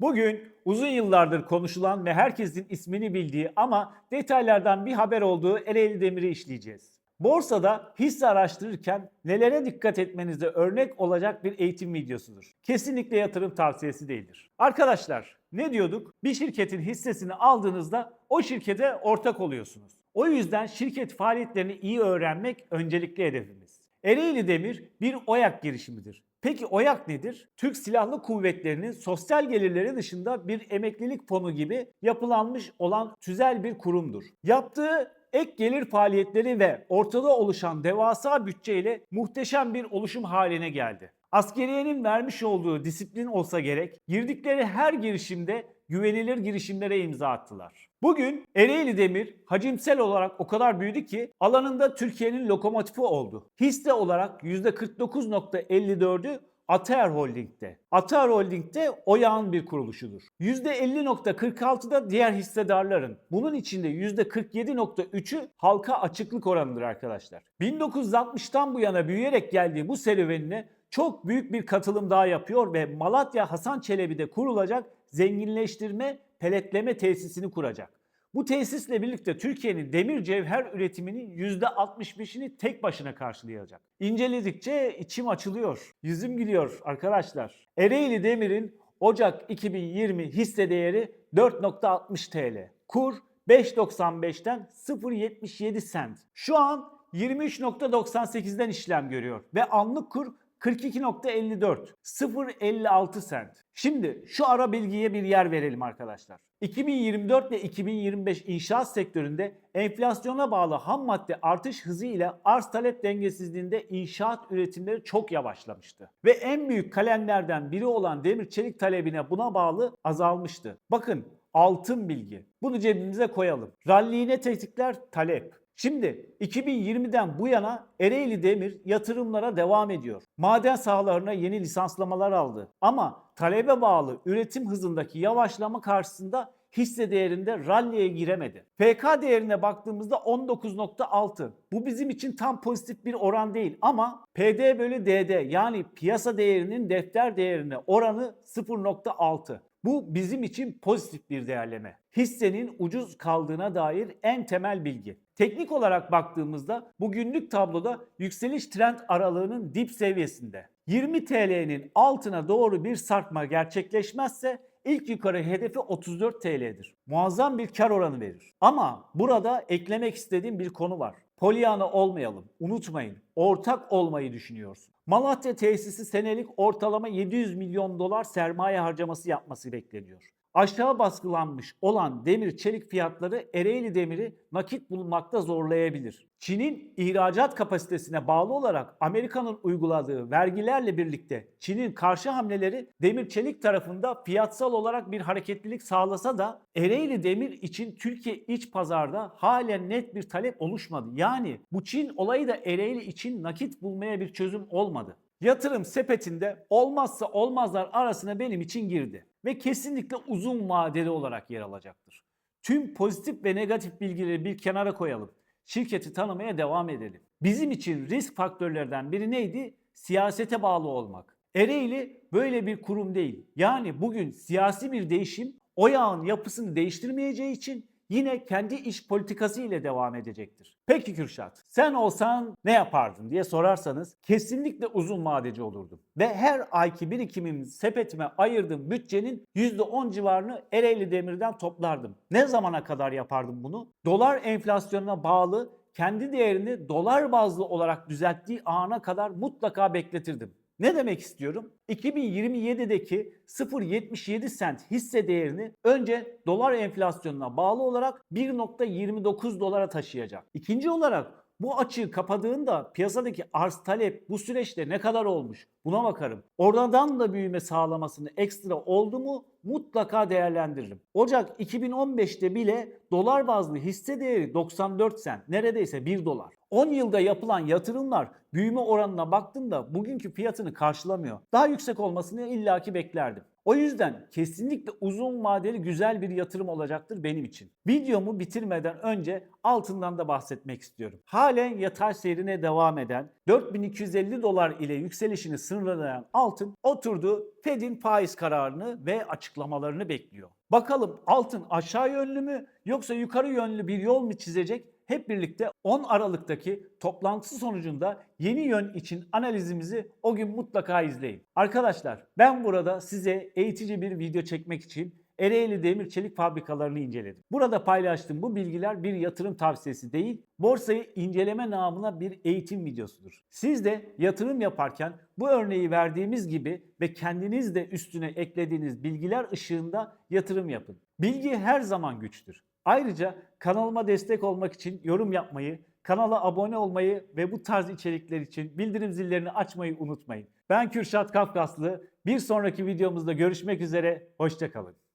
Bugün uzun yıllardır konuşulan ve herkesin ismini bildiği ama detaylardan bir haber olduğu Ereğli Demir'i işleyeceğiz. Borsada hisse araştırırken nelere dikkat etmenize örnek olacak bir eğitim videosudur. Kesinlikle yatırım tavsiyesi değildir. Arkadaşlar ne diyorduk? Bir şirketin hissesini aldığınızda o şirkete ortak oluyorsunuz. O yüzden şirket faaliyetlerini iyi öğrenmek öncelikli hedefimiz. Ereğli Demir bir OYAK girişimidir. Peki OYAK nedir? Türk Silahlı Kuvvetleri'nin sosyal gelirleri dışında bir emeklilik fonu gibi yapılanmış olan tüzel bir kurumdur. Yaptığı ek gelir faaliyetleri ve ortada oluşan devasa bütçeyle muhteşem bir oluşum haline geldi. Askeriyenin vermiş olduğu disiplin olsa gerek, girdikleri her girişimde güvenilir girişimlere imza attılar. Bugün Ereğli Demir hacimsel olarak o kadar büyüdü ki alanında Türkiye'nin lokomotifi oldu. Hisse olarak %49.54'ü Ataer Holding'de. Ataer Holding'de OYAK'ın bir kuruluşudur. %50.46'da diğer hissedarların. Bunun içinde %47.3'ü halka açıklık oranıdır arkadaşlar. 1960'tan bu yana büyüyerek geldiği bu serüvenine çok büyük bir katılım daha yapıyor ve Malatya Hasan Çelebi'de kurulacak zenginleştirme, peletleme tesisini kuracak. Bu tesisle birlikte Türkiye'nin demir cevher üretiminin %65'ini tek başına karşılayacak. İnceledikçe içim açılıyor, yüzüm gülüyor arkadaşlar. Ereğli Demir'in Ocak 2020 hisse değeri 4.60 TL. Kur 5.95'ten 0.77 sent. Şu an 23.98'den işlem görüyor ve anlık kur 42.54, 0.56 sent. Şimdi şu ara bilgiye bir yer verelim arkadaşlar. 2024 ve 2025 inşaat sektöründe enflasyona bağlı ham madde artış hızı ile arz talep dengesizliğinde inşaat üretimleri çok yavaşlamıştı. Ve en büyük kalemlerden biri olan demir çelik talebine buna bağlı azalmıştı. Bakın altın bilgi. Bunu cebimize koyalım. Ralliğine tetikler talep. Şimdi 2020'den bu yana Ereğli Demir yatırımlara devam ediyor. Maden sahalarına yeni lisanslamalar aldı. Ama talebe bağlı üretim hızındaki yavaşlama karşısında hisse değerinde ralliye giremedi. PK değerine baktığımızda 19.6. Bu bizim için tam pozitif bir oran değil ama PD bölü DD yani piyasa değerinin defter değerine oranı 0.6. Bu bizim için pozitif bir değerleme. Hissenin ucuz kaldığına dair en temel bilgi. Teknik olarak baktığımızda bugünlük tabloda yükseliş trend aralığının dip seviyesinde. 20 TL'nin altına doğru bir sarkma gerçekleşmezse ilk yukarı hedefi 34 TL'dir. Muazzam bir kar oranı verir. Ama burada eklemek istediğim bir konu var. Polyana olmayalım. Unutmayın. Ortak olmayı düşünüyorsun. Malatya tesisi senelik ortalama 700 milyon dolar sermaye harcaması yapması bekleniyor. Aşağı baskılanmış olan demir çelik fiyatları Ereğli demiri nakit bulmakta zorlayabilir. Çin'in ihracat kapasitesine bağlı olarak Amerika'nın uyguladığı vergilerle birlikte Çin'in karşı hamleleri demir çelik tarafında fiyatsal olarak bir hareketlilik sağlasa da Ereğli demir için Türkiye iç pazarda halen net bir talep oluşmadı. Yani bu Çin olayı da Ereğli için nakit bulmaya bir çözüm olmadı. Yatırım sepetinde olmazsa olmazlar arasına benim için girdi ve kesinlikle uzun vadeli olarak yer alacaktır. Tüm pozitif ve negatif bilgileri bir kenara koyalım. Şirketi tanımaya devam edelim. Bizim için risk faktörlerden biri neydi? Siyasete bağlı olmak. Ereğli böyle bir kurum değil. Yani bugün siyasi bir değişim o yağın yapısını değiştirmeyeceği için yine kendi iş politikası ile devam edecektir. Peki Kürşat, sen olsan ne yapardın diye sorarsanız kesinlikle uzun vadeci olurdum. Ve her ayki birikimim sepetime ayırdığım bütçenin %10 civarını Ereğli Demir'den toplardım. Ne zamana kadar yapardım bunu? Dolar enflasyonuna bağlı kendi değerini dolar bazlı olarak düzelttiği ana kadar mutlaka bekletirdim. Ne demek istiyorum? 2027'deki 0.77 sent hisse değerini önce dolar enflasyonuna bağlı olarak 1.29 dolara taşıyacak. İkinci olarak bu açığı kapadığında piyasadaki arz talep bu süreçte ne kadar olmuş buna bakarım. Oradan da büyüme sağlamasını ekstra oldu mu mutlaka değerlendiririm. Ocak 2015'te bile dolar bazlı hisse değeri 94 sent neredeyse 1 dolar. 10 yılda yapılan yatırımlar büyüme oranına baktığımda bugünkü fiyatını karşılamıyor. Daha yüksek olmasını illaki beklerdim. O yüzden kesinlikle uzun vadeli güzel bir yatırım olacaktır benim için. Videomu bitirmeden önce altından da bahsetmek istiyorum. Halen yatay seyrine devam eden 4250 dolar ile yükselişini sınırlayan altın oturdu Fed'in faiz kararını ve açıklamalarını bekliyor. Bakalım altın aşağı yönlü mü yoksa yukarı yönlü bir yol mu çizecek? Hep birlikte 10 Aralık'taki toplantısı sonucunda yeni yön için analizimizi o gün mutlaka izleyin. Arkadaşlar ben burada size eğitici bir video çekmek için Ereğli Demir Çelik fabrikalarını inceledim. Burada paylaştığım bu bilgiler bir yatırım tavsiyesi değil, borsayı inceleme namına bir eğitim videosudur. Siz de yatırım yaparken bu örneği verdiğimiz gibi ve kendiniz de üstüne eklediğiniz bilgiler ışığında yatırım yapın. Bilgi her zaman güçtür. Ayrıca kanalıma destek olmak için yorum yapmayı, kanala abone olmayı ve bu tarz içerikler için bildirim zillerini açmayı unutmayın. Ben Kürşat Kafkaslı. Bir sonraki videomuzda görüşmek üzere. Hoşçakalın.